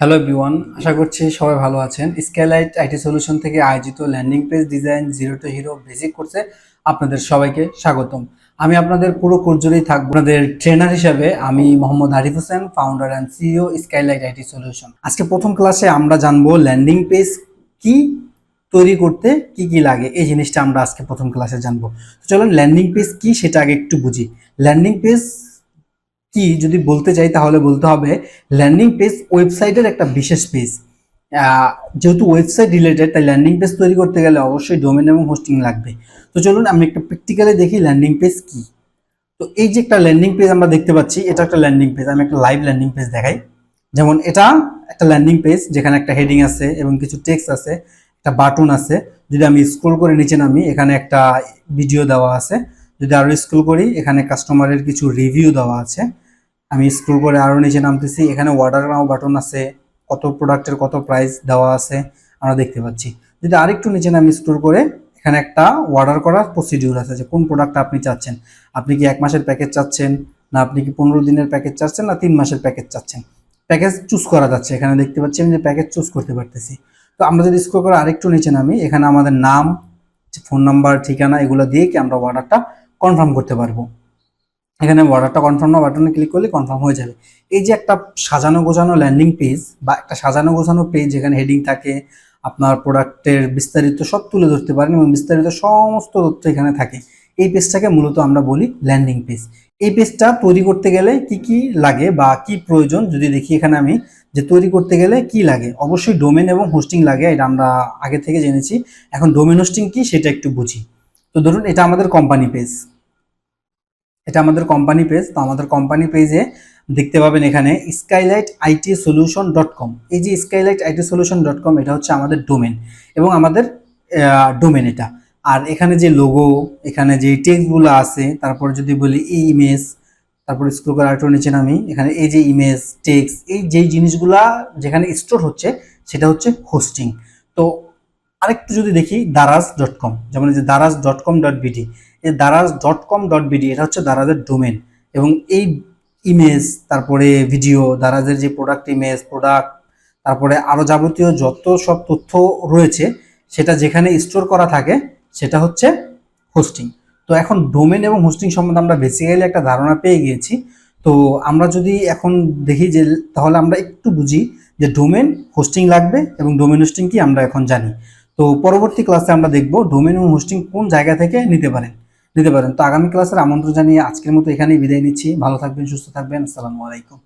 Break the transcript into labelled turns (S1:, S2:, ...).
S1: Hello everyone আশা করছি সবাই ভালো আছেন। স্কেলাইট আইটি সলিউশন থেকে আয়োজিত landing page design zero to hero basic কোর্সে আপনাদের সবাইকে স্বাগতম। আমি আপনাদের পুরো কোর্স জুড়েই থাকব। আপনাদের ট্রেনার হিসেবে আমি Mohammad Arif Hossain founder and CEO Skylight IT solution আজকে প্রথম ক্লাসে আমরা জানব ল্যান্ডিং পেজ কি তৈরি করতে কি কি লাগে। এই জিনিসটা আমরা আজকে প্রথম ক্লাসে জানব। চলুন ল্যান্ডিং পেজ কি সেটা আগে একটু বুঝি। ল্যান্ডিং পেজ কি যদি বলতে চাই তাহলে বলতে হবে ল্যান্ডিং পেজ ওয়েবসাইটের একটা বিশেষ পেজ যেহেতু ওয়েবসাইট রিলেটেড তাই ল্যান্ডিং পেজ তৈরি করতে গেলে অবশ্যই ডোমেন এবং হোস্টিং লাগবে। তো চলুন আমি একটা প্র্যাকটিক্যালি দেখি ল্যান্ডিং পেজ কি। তো এই যে একটা ল্যান্ডিং পেজ আমরা দেখতে পাচ্ছি, এটা একটা ল্যান্ডিং পেজ আমি একটা লাইভ ল্যান্ডিং পেজ দেখাই। যেমন এটা একটা ল্যান্ডিং পেজ যেখানে একটা হেডিং আছে এবং কিছু টেক্সট আছে, একটা বাটন আছে। যদি আমি স্ক্রল করে নিচে নামি, এখানে একটা ভিডিও দেওয়া আছে। যদি আরও স্ক্রল করি, এখানে কাস্টমারের কিছু রিভিউ দেওয়া আছে। আমি স্ক্রল করে আরও নিচে নামতেছি। এখানে অর্ডার নাও বাটন আছে, কত প্রোডাক্টের কত প্রাইস দেওয়া আছে, আমরা দেখতে পাচ্ছি। যদি আরেকটু নিচে নামি স্ক্রল করে, এখানে একটা অর্ডার করার প্রসিডিউর আছে যে কোন প্রোডাক্টটা আপনি চাচ্ছেন। আপনি কি এক মাসের প্যাকেজ চাচ্ছেন, না আপনি কি পনেরো দিনের প্যাকেজ চাচ্ছেন, না তিন মাসের প্যাকেজ চাচ্ছেন? প্যাকেজ চুজ করা যাচ্ছে। এখানে দেখতে পাচ্ছি আমি যে প্যাকেজ চুজ করতে পারতেছি। তো আমরা যদি স্ক্রল করে আরেকটু নিচে নামি, এখানে আমাদের নাম ফোন নাম্বার ঠিকানা, এগুলো দিয়ে কি আমরা অর্ডারটা কনফার্ম করতে পারব। এখানে অর্ডারটা কনফার্ম না বাটনে ক্লিক করলে কনফার্ম হয়ে যাবে। এই যে একটা সাজানো গোছানো ল্যান্ডিং পেজ বা একটা সাজানো গোছানো পেজ যেখানে হেডিং থাকে, আপনার প্রোডাক্টের বিস্তারিত সব তুলে ধরতে পারেন এবং বিস্তারিত সমস্ত তথ্য এখানে থাকে। এই পেজটাকে মূলত আমরা বলি ল্যান্ডিং পেজ এই পেজটা তৈরি করতে গেলে কি কি লাগে বা কি প্রয়োজন? যদি দেখি এখানে আমি যে তৈরি করতে গেলে কি লাগে? অবশ্যই ডোমেন এবং হোস্টিং লাগে, এটা আমরা আগে থেকে জেনেছি। এখন ডোমেন হোস্টিং কি সেটা একটু বুঝি। তো ধরুন এটা আমাদের কোম্পানি পেজ এটা আমাদের কোম্পানি পেজ তো আমাদের কোম্পানি পেজে দেখতে পাবেন এখানে Skylight IT solution dot com এই যে Skylight IT solution dot com এটা হচ্ছে আমাদের ডোমেন এবং আমাদের ডোমেন এটা। আর এখানে যে লোগো এখানে যে টেক্সটগুলো আছে, তারপরে যদি বলি এই ইমেজ তারপরে স্ক্রল করে আরেকটু নিচে নামি, এখানে এই যে ইমেজ টেক্স এই যেই জিনিসগুলা যেখানে স্টোর হচ্ছে, সেটা হচ্ছে হোস্টিং তো আরেকটু যদি দেখি দারাজ ডট কম যেমন যে Daraz dot com dot BD এই Daraz dot com dot BD এটা হচ্ছে দারাজের ডোমেন এবং এই ইমেজ তারপরে ভিডিও দারাজের যে প্রোডাক্ট ইমেজ প্রোডাক্ট তারপরে আরও যাবতীয় যত সব তথ্য রয়েছে, সেটা যেখানে স্টোর করা থাকে, সেটা হচ্ছে হোস্টিং তো এখন ডোমেন এবং হোস্টিং সম্বন্ধে আমরা বেসিক্যালি একটা ধারণা পেয়ে গিয়েছি। তো আমরা যদি এখন দেখি যে, তাহলে আমরা একটু বুঝি যে ডোমেন হোস্টিং লাগবে এবং ডোমেন হোস্টিং কি আমরা এখন জানি। তো পরবর্তী ক্লাসে আমরা দেখব ডোমেন এবং হোস্টিং কোন জায়গা থেকে নিতে পারেন নিতে পারেন। তো আগামী ক্লাসের আমন্ত্রণ জানিয়ে আজকের মতো এখানেই বিদায় নিচ্ছি। ভালো থাকবেন, সুস্থ থাকবেন। আসসালামু আলাইকুম।